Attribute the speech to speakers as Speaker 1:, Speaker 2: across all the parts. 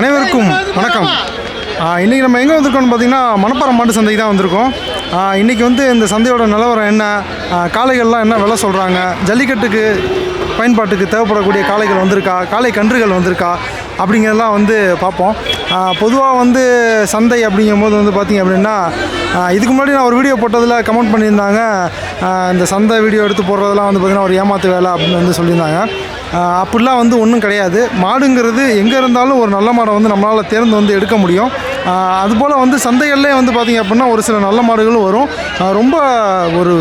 Speaker 1: அனைவருக்கும் வணக்கம். இன்றைக்கி நம்ம எங்கே வந்திருக்கோம்னு பார்த்தீங்கன்னா மணப்பாறை மாட்டு சந்தைக்கு தான் வந்திருக்கோம். இன்றைக்கி வந்து இந்த சந்தையோட நிலவரம் என்ன? காளைகள்லாம் என்ன விலை சொல்கிறாங்க ஜல்லிக்கட்டுக்கு பயன்பாட்டுக்கு தேவைப்படக்கூடிய காளைகள் வந்திருக்கா? காளை கன்றுகள் வந்திருக்கா? அப்படிங்கிறதெல்லாம் வந்து பார்ப்போம். பொதுவாக வந்து சந்தை அப்படிங்கும்போது வந்து பார்த்திங்க அப்படின்னா இதுக்கு முன்னாடி நான் ஒரு வீடியோ போட்டதில் கமெண்ட் பண்ணியிருந்தாங்க. இந்த சந்தை வீடியோ எடுத்து போடுறதெல்லாம் வந்து பார்த்திங்கன்னா ஒரு ஏமாத்து வேலை அப்படின்னு வந்து சொல்லியிருந்தாங்க. அப்படிலாம் வந்து ஒன்றும் கிடையாது. மாடுங்கிறது எங்கே இருந்தாலும் ஒரு நல்ல மாடை வந்து நம்மளால் தேர்ந்து வந்து எடுக்க முடியும். அதுபோல் வந்து சந்தைகள்லேயே வந்து பார்த்திங்க அப்படின்னா ஒரு சில நல்ல மாடுகளும் வரும். ரொம்ப ஒரு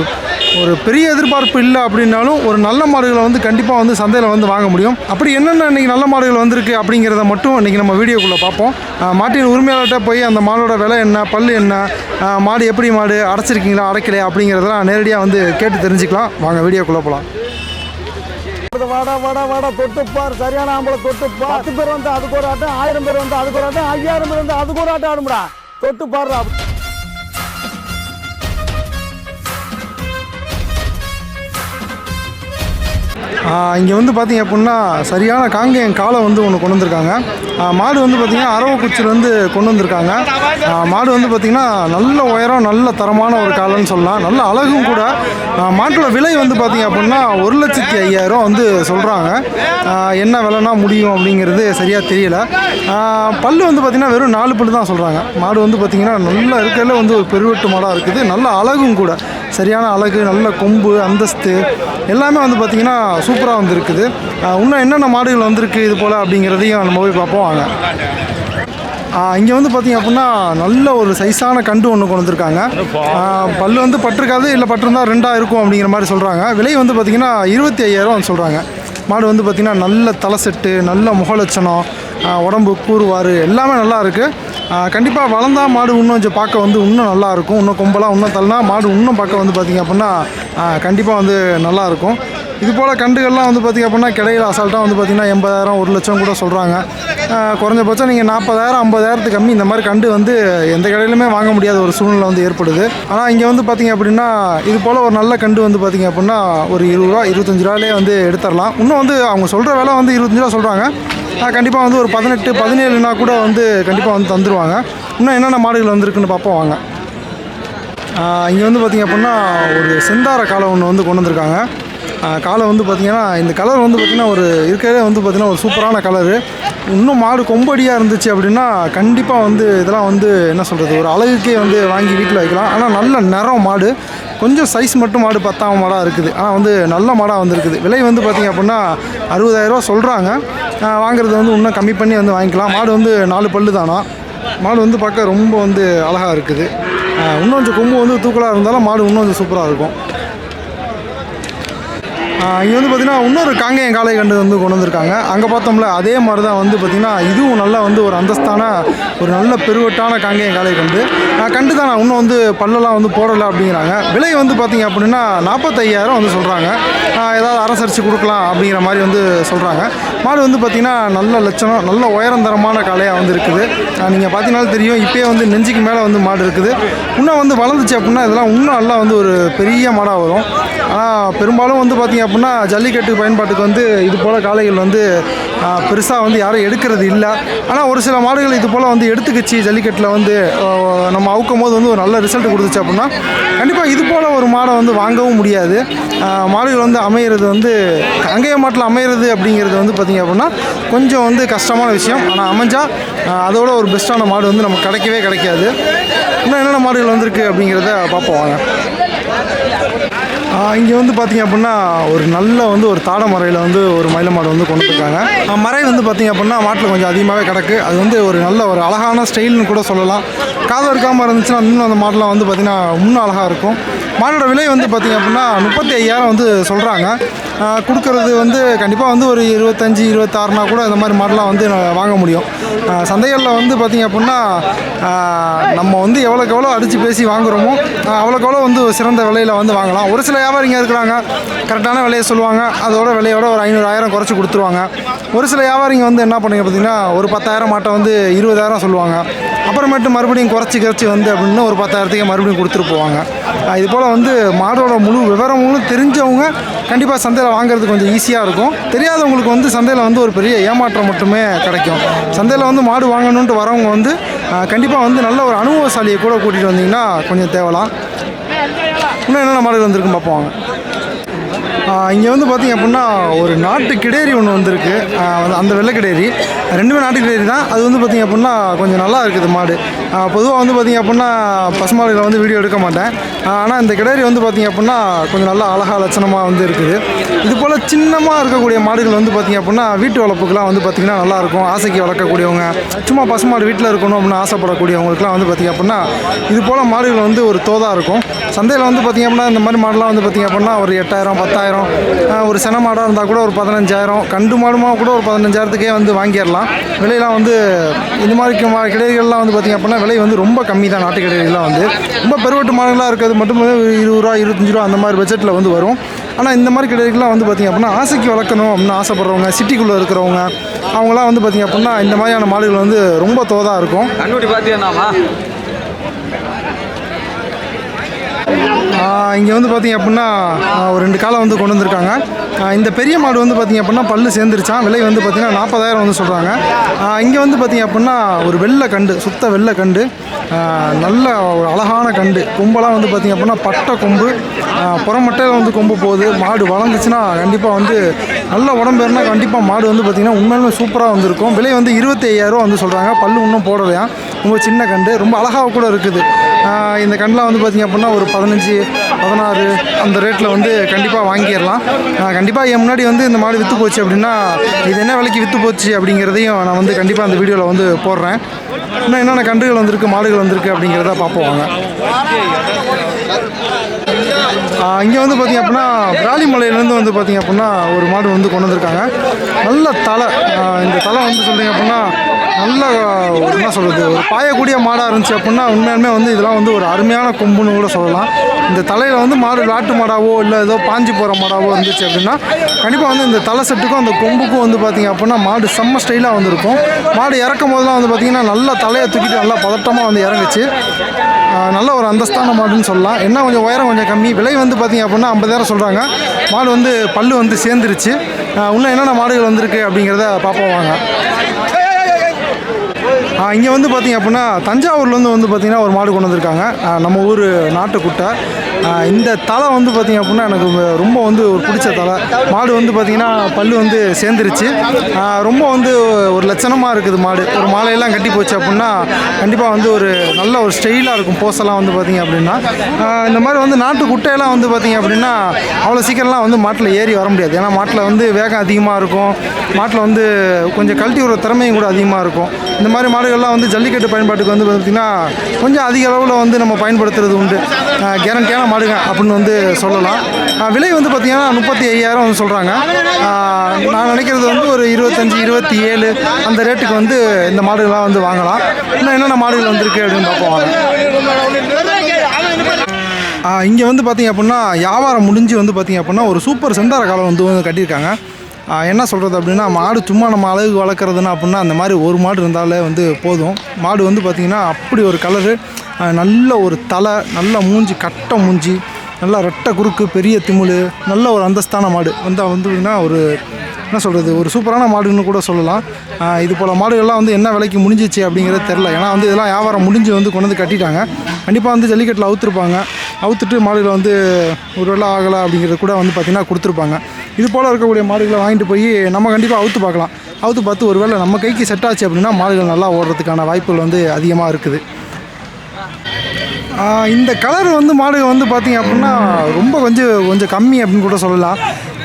Speaker 1: ஒரு பெரிய எதிர்பார்ப்பு இல்லை அப்படின்னாலும் ஒரு நல்ல மாடுகளை வந்து கண்டிப்பாக வந்து சந்தையில் வந்து வாங்க முடியும். அப்படி என்னென்ன இன்றைக்கி நல்ல மாடுகள் வந்திருக்கு அப்படிங்கிறத மட்டும் இன்றைக்கி நம்ம வீடியோக்குள்ளே பார்ப்போம். மாட்டின் உரிமையாளர்கிட்ட போய் அந்த மாடோட விலை என்ன பல் என்ன மாடு எப்படி மாடு அடைச்சிருக்கீங்களா அடைக்கலையா அப்படிங்கிறதெல்லாம் நேரடியாக வந்து கேட்டு தெரிஞ்சுக்கலாம். வாங்க வீடியோக்குள்ளே போகலாம்
Speaker 2: வாடா வாடா வாடா தொட்டுப்பார். சரியான ஆம்பளை தொட்டுப்பார். பத்து பேர் வந்து அதுக்கு ஒரு ஆட்டம் ஆயிரம் பேர் வந்து அதுக்கு ஒரு ஆட்டம் ஐயாயிரம் பேர் வந்து அதுக்கு ஒரு ஆட்டம் ஆடும்டா. தொட்டு
Speaker 1: இங்கே வந்து பார்த்தீங்க அப்படின்னா சரியான காங்கேயம் காலை வந்து ஒன்று கொண்டு வந்திருக்காங்க. மாடு வந்து பார்த்திங்கன்னா அரவக்குச்சியில் வந்து கொண்டு வந்திருக்காங்க. மாடு வந்து பார்த்திங்கன்னா நல்ல உயரம் நல்ல தரமான ஒரு காலன்னு சொல்லலாம். நல்ல அழகும் கூட. மாட்டோட விலை வந்து பார்த்திங்க அப்படின்னா ஒரு லட்சத்தி ஐயாயிரம் வந்து சொல்கிறாங்க என்ன விலைனா முடியும் அப்படிங்கிறது சரியாக தெரியல. பல் வந்து பார்த்திங்கன்னா வெறும் நாலு பல் தான் சொல்கிறாங்க மாடு வந்து பார்த்திங்கன்னா நல்லா இருக்கிறதுல வந்து ஒரு பெருவெட்டு மாடாக இருக்குது. நல்ல அழகும் கூட. சரியான அழகு நல்ல கொம்பு அந்தஸ்து எல்லாமே வந்து பார்த்திங்கன்னா சூப்பராக வந்திருக்குது. இன்னும் என்னென்ன மாடுகள் வந்திருக்கு இது போல் அப்படிங்கிறதையும் நம்ம போய் பார்ப்போம் வாங்க. இங்கே வந்து பார்த்திங்க அப்படின்னா நல்ல ஒரு சைஸான கண்டு ஒன்று கொண்டு வந்திருக்காங்க. பல் வந்து பட்டிருக்காது இல்லை பட்டிருந்தால் ரெண்டாக இருக்கும் அப்படிங்கிற மாதிரி சொல்கிறாங்க விலை வந்து பார்த்திங்கன்னா இருபத்தி ஐயாயிரம் சொல்கிறாங்க மாடு வந்து பார்த்திங்கன்னா நல்ல தலை செட்டு நல்ல முகலட்சணம் உடம்பு கூறுவார் எல்லாமே நல்லா இருக்குது கண்டிப்பாக வளர்ந்தா மாடு இன்னும் கொஞ்சம் பார்க்க வந்து இன்னும் நல்லாயிருக்கும் இன்னும் கும்பலாக இன்னும் தள்ளினா மாடு இன்னும் பார்க்க வந்து பார்த்திங்க அப்படின்னா கண்டிப்பாக வந்து நல்லாயிருக்கும் இது போல் கண்டுகள்லாம் வந்து பார்த்திங்க அப்படின்னா கிடையில அசால்ட்டாக வந்து பார்த்திங்கன்னா எண்பதாயிரம் ஒரு லட்சம் கூட சொல்கிறாங்க குறைஞ்சபட்சம் நீங்கள் நாற்பதாயிரம் ஐம்பதாயிரத்துக்கு கம்மி இந்த மாதிரி கண்டு வந்து எந்த கடையிலுமே வாங்க முடியாத ஒரு சூழ்நிலை வந்து ஏற்படுது. ஆனால் இங்கே வந்து பார்த்திங்க அப்படின்னா இது போல் ஒரு நல்ல கண்டு வந்து பார்த்திங்க அப்படின்னா ஒரு இருபது ரூபா இருபத்தஞ்சு ரூபாயிலே வந்து எடுத்துடலாம் இன்னும் வந்து அவங்க சொல்கிற விலை வந்து இருபத்தஞ்சு ரூபா சொல்கிறாங்க கண்டிப்பாக வந்து ஒரு பதினெட்டு பதினேழுனா கூட வந்து கண்டிப்பாக வந்து தந்துடுவாங்க இன்னும் என்னென்ன மாடுகள் வந்திருக்குன்னு பார்ப்போம் வாங்க. இங்கே வந்து பார்த்திங்க அப்படின்னா ஒரு செந்தார காலை ஒன்று வந்து கொண்டு வந்திருக்காங்க. காலை வந்து பார்த்திங்கன்னா இந்த கலர் வந்து பார்த்திங்கன்னா ஒரு இருக்கிறதே வந்து பார்த்திங்கன்னா ஒரு சூப்பரான கலரு இன்னும் மாடு கொம்படியாக இருந்துச்சு அப்படின்னா கண்டிப்பாக வந்து இதெல்லாம் வந்து என்ன சொல்கிறது ஒரு அழகுக்கே வந்து வாங்கி வீட்டில் வைக்கலாம். ஆனால் நல்ல நிறம் மாடு. கொஞ்சம் சைஸ் மட்டும் மாடு பத்தாம் மாடாக இருக்குது. ஆனால் வந்து நல்ல மாடாக வந்துருக்குது. விலை வந்து பார்த்திங்க அப்படின்னா அறுபதாயிரரூவா சொல்கிறாங்க வாங்குறது வந்து இன்னும் கம்மி பண்ணி வந்து வாங்கிக்கலாம். மாடு வந்து நாலு பல்லு தானா? மாடு வந்து பார்க்க ரொம்ப வந்து அழகாக இருக்குது. இன்னும் கொஞ்சம் கொம்பு வந்து தூக்கலாக இருந்தாலும் மாடு இன்னும் கொஞ்சம் சூப்பராக இருக்கும். இங்கே வந்து பார்த்திங்கன்னா இன்னொரு காங்கேயம் காளை கண்டு வந்து கொண்டு வந்திருக்காங்க. அங்கே பார்த்தோம்ல அதே மாதிரி தான் வந்து பார்த்திங்கன்னா இதுவும் நல்லா வந்து ஒரு அந்தஸ்தான ஒரு நல்ல பெருவட்டான காங்கேயம் காளை கண்டு. நான் கண்டு தான் நான் இன்னும் வந்து பல்லெல்லாம் வந்து போடலை அப்படிங்கிறாங்க. விலை வந்து பார்த்திங்க அப்படின்னா நாற்பத்தையாயிரம் வந்து சொல்கிறாங்க ஏதாவது அரசரிச்சு கொடுக்கலாம் அப்படிங்கிற மாதிரி வந்து சொல்கிறாங்க மாடு வந்து பார்த்திங்கன்னா நல்ல லட்சணம் நல்ல உயரந்தரமான காளையாக வந்து இருக்குது. நீங்கள் பார்த்தீங்கனாலும் தெரியும் இப்போயே வந்து நெஞ்சுக்கு மேலே வந்து மாடு இருக்குது. இன்னும் வந்து வளர்ந்துச்சு அப்படின்னா இதெல்லாம் இன்னும் நல்லா வந்து ஒரு பெரிய மாடாக வரும். ஆனால் பெரும்பாலும் வந்து பார்த்திங்க அப்படின்னா ஜல்லிக்கட்டு பயன்பாட்டுக்கு வந்து இது போல் காளைகள் வந்து பெருசாக வந்து யாரும் எடுக்கிறது இல்லை. ஆனால் ஒரு சில மாடுகள் இது போல் வந்து எடுத்துக்கிச்சு ஜல்லிக்கட்டில் வந்து நம்ம அவுக்கும் போது வந்து ஒரு நல்ல ரிசல்ட் கொடுத்துச்சு அப்படின்னா கண்டிப்பாக இது போல் ஒரு மாடை வந்து வாங்கவும் முடியாது. மாடுகள் வந்து அமையிறது வந்து அங்கேய மாட்டில் அமையிறது அப்படிங்கிறது வந்து பார்த்திங்க அப்படின்னா கொஞ்சம் வந்து கஷ்டமான விஷயம். ஆனால் அமைஞ்சால் அதோட ஒரு பெஸ்ட்டான மாடு வந்து நமக்கு கிடைக்கவே கிடைக்காது. இன்னும் என்னென்ன மாடுகள் வந்திருக்கு அப்படிங்கிறத பார்ப்போம் வாங்க. இங்கே வந்து பார்த்தீங்க அப்படின்னா ஒரு நல்ல வந்து ஒரு தாட மறையில் வந்து ஒரு மயில மாடு வந்து கொண்டு வந்துருக்காங்க மறை வந்து பார்த்தீங்க அப்படின்னா மாட்டில் கொஞ்சம் அதிகமாகவே கிடக்கு. அது வந்து ஒரு நல்ல ஒரு அழகான ஸ்டைல்னு கூட சொல்லலாம். காதல் இருக்காமல் இருந்துச்சுன்னா இன்னும் அந்த மாடெலாம் வந்து பார்த்திங்கன்னா இன்னும் அழகாக இருக்கும். மாடோட விலை வந்து பார்த்திங்க அப்படின்னா முப்பத்தி ஐயாயிரம் வந்து சொல்கிறாங்க கொடுக்கறது வந்து கண்டிப்பாக வந்து ஒரு இருபத்தஞ்சி இருபத்தாறுனா கூட இந்த மாதிரி மாடெலாம் வந்து வாங்க முடியும். சந்தைகளில் வந்து பார்த்திங்க அப்படின்னா நம்ம வந்து எவ்வளோக்கு எவ்வளோ அடித்து பேசி வாங்குகிறோமோ அவ்வளோக்கு எவ்வளோ வந்து சிறந்த விலையில் வந்து வாங்கலாம். ஒரு சில வியாபாரிங்க இருக்கிறாங்க கரெக்டான விலையை சொல்லுவாங்க. அதோட விலையோட ஒரு ஐநூறாயிரம் குறைச்சி கொடுத்துருவாங்க. ஒரு சில வியாபாரிங்க வந்து என்ன பண்ணுங்க பார்த்தீங்கன்னா ஒரு பத்தாயிரம் மாட்டை வந்து இருபதாயிரம் சொல்லுவாங்க. அப்புறமேட்டு மறுபடியும் குறைச்சி குறைச்சி வந்து அப்படின்னு ஒரு பத்தாயிரத்துக்கு மறுபடியும் கொடுத்துட்டு போவாங்க. இது போல் வந்து மாடோட முழு விவரங்களும் தெரிஞ்சவங்க கண்டிப்பாக சந்தையில் வாங்குறது கொஞ்சம் ஈஸியாக இருக்கும். தெரியாதவங்களுக்கு வந்து சந்தையில் வந்து ஒரு பெரிய ஏமாற்றம் மட்டுமே கிடைக்கும். சந்தையில் வந்து மாடு வாங்கணுன்ட்டு வரவங்க வந்து கண்டிப்பாக வந்து நல்ல ஒரு அனுபவசாலியை கூட கூட்டிகிட்டு வந்தீங்கன்னா கொஞ்சம் தேவலாம். இன்னும் என்னென்ன மாடுகள் வந்திருக்குன்னு பார்ப்போம் இங்கே வந்து பார்த்திங்க அப்படின்னா ஒரு நாட்டு கிடேரி ஒன்று வந்திருக்கு. வந்து அந்த வெள்ளை கிடேரி. ரெண்டுமே நாட்டு கிடேரி தான். அது வந்து பார்த்தீங்க அப்படின்னா கொஞ்சம் நல்லா இருக்குது மாடு. பொதுவாக வந்து பார்த்தீங்க அப்படின்னா பசுமாடுகளை வந்து வீடியோ எடுக்க மாட்டேன். ஆனால் இந்த கிடேரி வந்து பார்த்தீங்க அப்படின்னா கொஞ்சம் நல்லா அழகா லட்சணமாக வந்து இருக்குது. இது போல் சின்னமாக இருக்கக்கூடிய மாடுகள் வந்து பார்த்தீங்க அப்படின்னா வீட்டு வளர்ப்புக்கெலாம் வந்து பார்த்திங்கன்னா நல்லாயிருக்கும் ஆசைக்கு வளர்க்கக்கூடியவங்க சும்மா பசுமாடு வீட்டில் இருக்கணும் அப்படின்னு ஆசைப்படக்கூடியவங்களுக்குலாம் வந்து பார்த்திங்க அப்படின்னா இது போல் மாடுகள் வந்து ஒரு தோதாக இருக்கும். சந்தையில் வந்து பார்த்திங்க அப்படின்னா இந்த மாதிரி மாடுலாம் வந்து பார்த்திங்க அப்படின்னா ஒரு எட்டாயிரம் பத்தாயிரம் பதினஞ்சாயிரம் ஒரு சென மாடாக இருந்தால் கூட ஒரு பதினஞ்சாயிரம். கண்டு மாடுமா கூட ஒரு பதினஞ்சாயிரத்துக்கே வந்து வாங்கிடலாம். விலையெல்லாம் வந்து இந்த மாதிரி மா- கிடைகள்லாம் வந்து பார்த்திங்க அப்படின்னா விலை வந்து ரொம்ப கம்மி தான் நாட்டு கிடைகள்லாம் வந்து. ரொம்ப பெருவட்டு மாடுகளாக இருக்கிறது மட்டும் வந்து இருபது ரூபா இருபத்தஞ்சி ரூபா அந்த மாதிரி பட்ஜெட்டில் வந்து வரும். ஆனால் இந்த மாதிரி கிடைகள்லாம் வந்து பார்த்திங்க அப்படின்னா ஆசைக்கு வளர்க்கணும் அப்படின்னு ஆசைப்படுறவங்க சிட்டிக்குள்ளே இருக்கிறவங்க அவங்களாம் வந்து பார்த்திங்க அப்படின்னா இந்த மாதிரியான மாடுகள் வந்து ரொம்ப தோதாக இருக்கும்.
Speaker 3: கண்ணுட்டி பார்த்தியாண்ணாமா
Speaker 1: இங்கே வந்து பார்த்திங்க அப்படின்னா ஒரு ரெண்டு காலை வந்து கொண்டு வந்திருக்காங்க. இந்த பெரிய மாடு வந்து பார்த்தீங்க அப்படின்னா பல்லு சேர்ந்துருச்சான் விலை வந்து பார்த்திங்கன்னா நாற்பதாயிரம் வந்து சொல்கிறாங்க இங்கே வந்து பார்த்திங்க அப்படின்னா ஒரு வெள்ளை கண்டு சுத்த வெள்ளை கண்டு நல்ல ஒரு அழகான கண்டு. கொம்பெல்லாம் வந்து பார்த்திங்க அப்படின்னா பட்டை கொம்பு புறமட்டையில் வந்து கொம்பு போகுது. மாடு வளர்ந்துச்சுன்னா கண்டிப்பாக வந்து நல்ல உடம்பேறுனா கண்டிப்பாக மாடு வந்து பார்த்திங்கன்னா உண்மையிலுமே சூப்பராக வந்திருக்கும். விலை வந்து இருபத்தி ஐயாயிரம் வந்து சொல்கிறாங்க பல்லு இன்னும் போடலையா ரொம்ப சின்ன கண்டு ரொம்ப அழகாக கூட இருக்குது. இந்த கண்டெலாம் வந்து பார்த்திங்க அப்படின்னா ஒரு பதினஞ்சு பதினாறு அந்த ரேட்டில் வந்து கண்டிப்பாக வாங்கிடலாம். கண்டிப்பாக என் முன்னாடி வந்து இந்த மாடு விற்று போச்சு அப்படின்னா இது என்ன விலைக்கு விற்று போச்சு அப்படிங்கிறதையும் நான் வந்து கண்டிப்பாக அந்த வீடியோவில் வந்து போடுறேன். இன்னும் என்னென்ன கன்றுகள் வந்திருக்கு மாடுகள் வந்திருக்கு அப்படிங்கிறத பார்ப்போம் வாங்க. இங்கே வந்து பார்த்திங்க அப்படின்னா விராலிமலையிலேருந்து வந்து பார்த்திங்க அப்படின்னா ஒரு மாடு வந்து கொண்டு வந்திருக்காங்க. நல்ல தலை. இந்த தலை வந்து சொல்கிறீங்க அப்படின்னா நல்ல என்ன சொல்கிறது ஒரு பாயக்கூடிய மாடாக இருந்துச்சு அப்படின்னா உண்மையாலுமே வந்து இதெல்லாம் வந்து ஒரு அருமையான கொம்புன்னு கூட சொல்லலாம். இந்த தலையில் வந்து மாடு நாட்டு மாடாவோ இல்லை ஏதோ பாஞ்சு போகிற மாடாவோ இருந்துச்சு அப்படின்னா கண்டிப்பாக வந்து இந்த தலை செட்டுக்கும் அந்த கொம்புக்கும் வந்து பார்த்திங்க அப்படின்னா மாடு செம்ம ஸ்டைலாக வந்துருக்கும். மாடு இறக்கும் போதெல்லாம் வந்து பார்த்திங்கன்னா நல்லா தலையை தூக்கிட்டு நல்லா பதட்டமாக வந்து இறங்குச்சு. நல்ல ஒரு அந்தஸ்தான மாடுன்னு சொல்லலாம். என்ன கொஞ்சம் உயரம் கொஞ்சம் கம்மி. விலை வந்து பார்த்திங்க அப்படின்னா ஐம்பதாயிரம் சொல்கிறாங்க மாடு வந்து பல்லு வந்து சேர்ந்துருச்சு. இன்னும் என்னென்ன மாடுகள் வந்திருக்கு அப்படிங்கிறத பார்ப்போம் வாங்க. இங்கே வந்து பார்த்திங்க அப்படின்னா தஞ்சாவூர்லேருந்து வந்து பார்த்திங்கன்னா ஒரு மாடு கொண்டு வந்திருக்காங்க. நம்ம ஊர் நாட்டுக்குட்டை. இந்த தலை வந்து பார்த்திங்க அப்படின்னா எனக்கு ரொம்ப- வந்து ஒரு பிடிச்ச தலை. மாடு வந்து பார்த்திங்கன்னா பல்லு வந்து சேர்ந்துருச்சு. ரொம்ப வந்து ஒரு லட்சணமாக இருக்குது மாடு. ஒரு மாலையெல்லாம் கட்டி போச்சு அப்படின்னா கண்டிப்பாக வந்து ஒரு நல்ல ஒரு ஸ்டைலாக இருக்கும் போஸெல்லாம் வந்து பார்த்திங்க அப்படின்னா. இந்த மாதிரி வந்து நாட்டு குட்டையெல்லாம் வந்து பார்த்திங்க அப்படின்னா அவ்வளோ சீக்கிரம்லாம் வந்து மாட்டில் ஏறி வர முடியாது. ஏன்னா மாட்டில் வந்து வேகம் அதிகமாக இருக்கும். மாட்டில் வந்து கொஞ்சம் கழட்டி விடுற திறமையும் கூட அதிகமாக இருக்கும். இந்த மாதிரி மாடுகள்லாம் வந்து ஜல்லிக்கட்டு பயன்பாட்டுக்கு வந்து பார்த்திங்கன்னா கொஞ்சம் அதிக அளவில் வந்து நம்ம பயன்படுத்துறது உண்டு. கேரண்டியான மாடுங்க அப்படின்னு வந்து சொல்லலாம். விலை வந்து பார்த்திங்கன்னா முப்பத்தி ஐயாயிரம் வந்து சொல்கிறாங்க நான் நினைக்கிறது வந்து ஒரு இருபத்தஞ்சி இருபத்தி ஏழு அந்த ரேட்டுக்கு வந்து இந்த மாடுகள்லாம் வந்து வாங்கலாம். இன்னும் என்னென்ன மாடுகள் வந்திருக்கு அப்படின்னு பார்ப்போம் இங்கே வந்து பார்த்திங்க அப்படின்னா வியாபாரம் முடிஞ்சு வந்து பார்த்திங்க அப்படின்னா ஒரு சூப்பர் செந்தார காலம் வந்து வந்து கட்டியிருக்காங்க. என்ன சொல்கிறது அப்படின்னா மாடு சும்மா நம்ம அழகு வளர்க்குறதுன்னா அப்படின்னா அந்த மாதிரி ஒரு மாடு இருந்தாலே வந்து போதும். மாடு வந்து பார்த்திங்கன்னா அப்படி ஒரு கலரு நல்ல ஒரு தலை நல்ல மூஞ்சி கட்டை மூஞ்சி நல்லா ரெட்டை குறுக்கு பெரிய திமுழு நல்ல ஒரு அந்தஸ்தான மாடு. வந்தால் வந்து ஒரு என்ன சொல்கிறது ஒரு சூப்பரான மாடுன்னு கூட சொல்லலாம். இது போல் மாடுகள்லாம் வந்து என்ன விலைக்கு முடிஞ்சிச்சு அப்படிங்கிறது தெரில ஏன்னா வந்து இதெல்லாம் வியாபாரம் முடிஞ்சு வந்து கொண்டு வந்து கட்டிட்டாங்க. கண்டிப்பாக வந்து ஜல்லிக்கட்டில் அவுத்துருப்பாங்க. அவுத்துட்டு மாடுகளை வந்து ஒரு வேளை ஆகலை அப்படிங்கிறது கூட வந்து பார்த்திங்கன்னா கொடுத்துருப்பாங்க. இது போல் இருக்கக்கூடிய மாடுகளை வாங்கிட்டு போய் நம்ம கண்டிப்பாக அவுத்து பார்க்கலாம் அவுத்து பார்த்து ஒரு வேளை நம்ம கைக்கு செட் ஆச்சு அப்படின்னா மாடுகள் நல்லா ஓடுறதுக்கான வாய்ப்புகள் வந்து அதிகமாக இருக்குது. இந்த கலர் வந்து மாடுகள் வந்து பார்த்திங்க அப்படின்னா ரொம்ப கொஞ்சம் கொஞ்சம் கம்மி அப்படின்னு கூட சொல்லலாம்.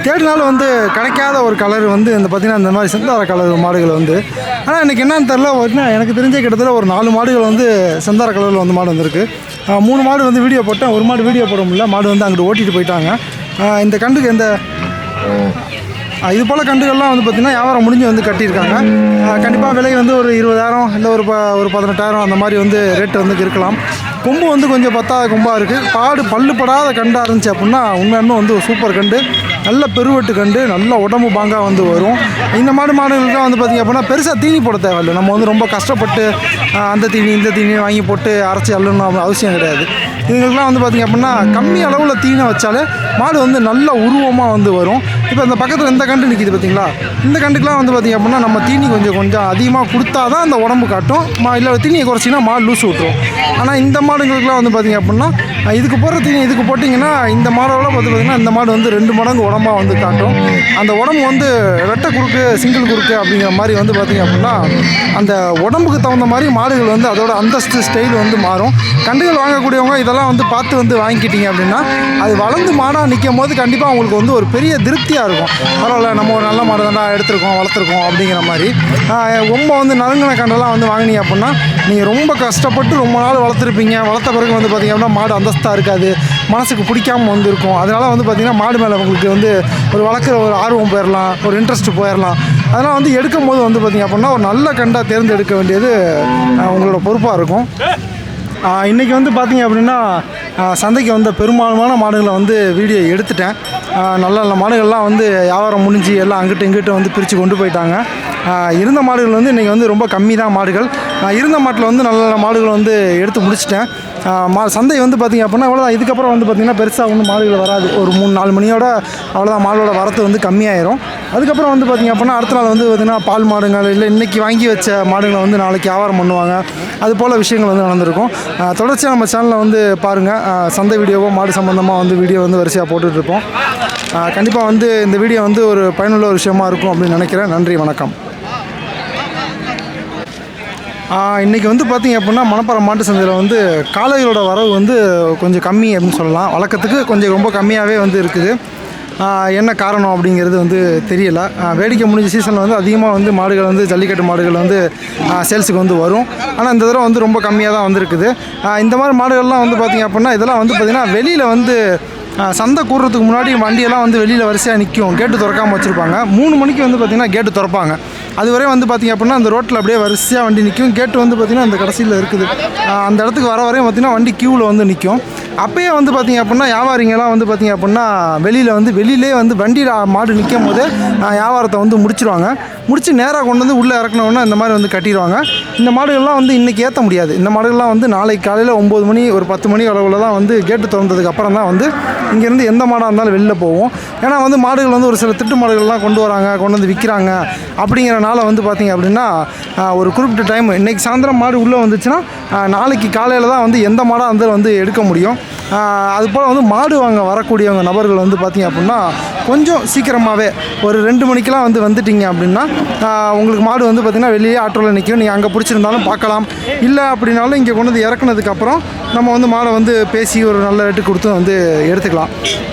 Speaker 1: தேடினாலும் வந்து கிடைக்காத ஒரு கலர் வந்து இந்த பார்த்திங்கன்னா இந்த மாதிரி செந்தார கலர் மாடுகள் வந்து. ஆனால் எனக்கு என்னன்னு தெரில பார்த்தீங்கன்னா எனக்கு தெரிஞ்ச கிட்டத்தட்ட ஒரு நாலு மாடுகள் வந்து செந்தார கலரில் வந்து மாடு வந்திருக்கு. மூணு மாடு வந்து வீடியோ போட்டேன். ஒரு மாடு வீடியோ போட முடியல. மாடு வந்து அங்கிட்டு ஓட்டிகிட்டு போயிட்டாங்க. இந்த கண்டுக்கு இந்த இது போல் கண்டுகள்லாம் வந்து பார்த்திங்கன்னா வியாபாரம் முடிஞ்சு வந்து கட்டியிருக்காங்க. கண்டிப்பாக விலை வந்து ஒரு இருபதாயிரம் இல்லை ஒரு ப ஒரு பதினெட்டாயிரம் அந்த மாதிரி வந்து ரேட்டு வந்து இருக்கலாம். கொம்பு வந்து கொஞ்சம் பத்தாத கொம்பாக இருக்குது பாடு பல்லுப்படாத கண்டாக இருந்துச்சு அப்படின்னா உண்மையானும் வந்து ஒரு சூப்பர் கண்டு நல்ல பெருவெட்டு கண்டு நல்ல உடம்பு பாங்காக வந்து வரும். இந்த மாடு மாடுகளுக்குலாம் வந்து பார்த்திங்க அப்படின்னா பெருசாக தீனி போட தேவையில்லை. நம்ம வந்து ரொம்ப கஷ்டப்பட்டு அந்த தீனி இந்த தீனி வாங்கி போட்டு அரைச்சி அள்ளணும் அப்படி அவசியம் கிடையாது. இதுங்களுக்குலாம் வந்து பார்த்திங்க அப்படின்னா கம்மி அளவில் தீனை வச்சாலே மாடு வந்து நல்ல உருவமாக வந்து வரும். இப்போ இந்த பக்கத்தில் இந்த கண்டு நிற்கிது பார்த்தீங்களா இந்த கண்டுக்கெலாம் வந்து பார்த்திங்க அப்படின்னா நம்ம தீனி கொஞ்சம் கொஞ்சம் அதிகமாக கொடுத்தா தான் அந்த உடம்பு காட்டும். மா இல்லை தீனியை குறைச்சின்னா மாடு லூஸ் விட்டுரும். ஆனால் இந்த மாடுங்களுக்குலாம் வந்து பார்த்திங்க அப்படின்னா இதுக்கு போடுறதுக்கு இதுக்கு போட்டிங்கன்னா இந்த மாடோட பார்த்து பார்த்திங்கன்னா இந்த மாடு வந்து ரெண்டு மடங்கு உடம்பாக வந்து காட்டும். அந்த உடம்பு வந்து ரெட்டை குறுக்கு சிங்கிள் குறுக்கு அப்படிங்கிற மாதிரி வந்து பார்த்திங்க அப்படின்னா அந்த உடம்புக்கு தகுந்த மாதிரி மாடுகள் வந்து அதோட அந்தஸ்து ஸ்டைல் வந்து மாறும். கண்டுகள் வாங்கக்கூடியவங்க இதெல்லாம் வந்து பார்த்து வந்து வாங்கிக்கிட்டீங்க அப்படின்னா அது வளர்ந்து மாடாக நிற்கும் போது கண்டிப்பாக அவங்களுக்கு வந்து ஒரு பெரிய திருப்தியாக இருக்கும். பரவாயில்ல நம்ம ஒரு நல்ல மாடு தானே எடுத்திருக்கோம் வளர்த்துருக்கோம் அப்படிங்கிற மாதிரி. ரொம்ப வந்து நறுங்கின கண்டெல்லாம் வந்து வாங்கினீங்க அப்படின்னா நீங்கள் ரொம்ப கஷ்டப்பட்டு ரொம்ப நாள் வளர்த்துருப்பீங்க. வளர்த்த பிறகு வந்து பார்த்திங்க அப்படின்னா மாடு அந்தஸ்தாக இருக்காது மனசுக்கு பிடிக்காமல் வந்திருக்கும். அதனால் வந்து பார்த்திங்கன்னா மாடு மேலே உங்களுக்கு வந்து ஒரு வளர்க்குற ஒரு ஆர்வம் போயிடலாம் ஒரு இன்ட்ரெஸ்ட் போயிடலாம் அதனால் வந்து எடுக்கும் போது வந்து பார்த்திங்க அப்படின்னா ஒரு நல்ல கண்டாக தேர்ந்தெடுக்க வேண்டியது உங்களோட பொறுப்பாக இருக்கும். இன்றைக்கி வந்து பார்த்திங்க அப்படின்னா சந்தைக்கு வந்த பெரும்பாலான மாடுகளை வந்து வீடியோ எடுத்துட்டேன். நல்ல நல்ல மாடுகள்லாம் வந்து வியாபாரம் முடிஞ்சு எல்லாம் அங்கிட்டு இங்கிட்டு வந்து பிரித்து கொண்டு போயிட்டாங்க. இருந்த மாடுகள் வந்து இன்றைக்கி வந்து ரொம்ப கம்மி தான் மாடுகள். நான் இருந்த மாட்டில் வந்து நல்ல நல்ல மாடுகள் வந்து எடுத்து முடிச்சிட்டேன். மா சந்தை வந்து பார்த்திங்க அப்படின்னா அவ்வளோதான் இதுக்கப்புறம் வந்து பார்த்திங்கன்னா பெருசாக ஒன்றும் மாடுகள் வராது. ஒரு மூணு நாலு மணியோட அவ்வளோதான் மாடோட வரத்து வந்து கம்மியாயிரும். அதுக்கப்புறம் வந்து பார்த்திங்க அப்படின்னா அடுத்த நாள் வந்து பார்த்திங்கன்னா பால் மாடுங்கள் இல்லை இன்றைக்கி வாங்கி வச்ச மாடுகளை வந்து நாளைக்கு வியாபாரம் பண்ணுவாங்க. அது போல் விஷயங்கள் வந்து நடந்திருக்கும். தொடர்ச்சியாக நம்ம சேனலில் வந்து பாருங்கள் சந்தை வீடியோவோ மாடு சம்மந்தமாக வந்து வீடியோ வந்து வரிசையாக போட்டுட்ருப்போம் கண்டிப்பாக வந்து இந்த வீடியோ வந்து ஒரு பயனுள்ள ஒரு விஷயமா இருக்கும் அப்படின்னு நினைக்கிறேன். நன்றி வணக்கம். இன்றைக்கி வந்து பார்த்திங்க அப்படின்னா மணப்பாறை மாட்டு சந்தையில் வந்து காளைகளோட வரவு வந்து கொஞ்சம் கம்மி அப்படின்னு சொல்லலாம். வழக்கத்துக்கு கொஞ்சம் ரொம்ப கம்மியாகவே வந்து இருக்குது. என்ன காரணம் அப்படிங்கிறது வந்து தெரியல. வேடிக்கை முடிஞ்ச சீசனில் வந்து அதிகமாக வந்து மாடுகள் வந்து ஜல்லிக்கட்டு மாடுகள் வந்து சேல்ஸுக்கு வந்து வரும். ஆனால் இந்த தடவை வந்து ரொம்ப கம்மியாக தான் வந்திருக்குது இந்த மாதிரி மாடுகள்லாம் வந்து பார்த்திங்க அப்படின்னா இதெல்லாம் வந்து பார்த்திங்கன்னா வெளியில் வந்து சந்தை கூடுறதுக்கு முன்னாடி வண்டியெல்லாம் வந்து வெளியில் வரிசையாக நிற்கும் கேட்டு திறக்காமல் வச்சுருப்பாங்க. மூணு மணிக்கு வந்து பார்த்திங்கன்னா கேட்டு திறப்பாங்க. அதுவரை வந்து பார்த்திங்க அப்படின்னா அந்த ரோட்டில் அப்படியே வரிசையாக வண்டி நிற்கும் கேட்டு வந்து பார்த்திங்கன்னா அந்த கடைசியில் இருக்குது. அந்த இடத்துக்கு வர வரையும் பார்த்திங்கன்னா வண்டி க்யூவில் வந்து நிற்கும் அப்போயே வந்து பார்த்திங்க அப்படின்னா வியாபாரிங்கெல்லாம் வந்து பார்த்திங்க அப்படின்னா வெளியில் வந்து வெளியிலே வந்து வண்டியில் மாடு நிற்கும் போது வியாபாரத்தை வந்து முடிச்சிருவாங்க. முடிச்சு நேராக கொண்டு வந்து உள்ளே இறக்குனோன்னா இந்த மாதிரி வந்து கட்டிடுவாங்க. இந்த மாடுகள்லாம் வந்து இன்றைக்கி ஏற்ற முடியாது. இந்த மாடுகள்லாம் வந்து நாளைக்கு காலையில் ஒம்பது மணி ஒரு பத்து மணி அளவில் தான் வந்து கேட்டு திறந்ததுக்கு அப்புறம் தான் வந்து இங்கேருந்து எந்த மாடாக இருந்தாலும் வெளில போவோம். ஏன்னா வந்து மாடுகள் வந்து ஒரு சில திட்டு மாடுகள்லாம் கொண்டு வராங்க கொண்டு வந்து விற்கிறாங்க அப்படிங்கிறனால வந்து பார்த்திங்க அப்படின்னா ஒரு குறிப்பிட்ட டைம் இன்றைக்கி சாயந்தரம் மாடு உள்ளே வந்துச்சுன்னா நாளைக்கு காலையில் தான் வந்து எந்த மாடாக இருந்தாலும் வந்து எடுக்க முடியும். அதுபோல் வந்து மாடு வாங்க வரக்கூடியவங்க நபர்கள் வந்து பார்த்திங்க அப்படின்னா கொஞ்சம் சீக்கிரமாகவே ஒரு ரெண்டு மணிக்கெலாம் வந்து வந்துட்டீங்க அப்படின்னா உங்களுக்கு மாடு வந்து பார்த்திங்கன்னா வெளியே ஆட்டோவில் நிற்கும். நீங்கள் அங்கே பிடிச்சிருந்தாலும் பார்க்கலாம். இல்லை அப்படின்னாலும் இங்கே கொண்டு வந்து இறக்குனதுக்கப்புறம் நம்ம வந்து மாடை வந்து பேசி ஒரு நல்ல ரேட்டு கொடுத்து வந்து எடுத்துக்கலாம்.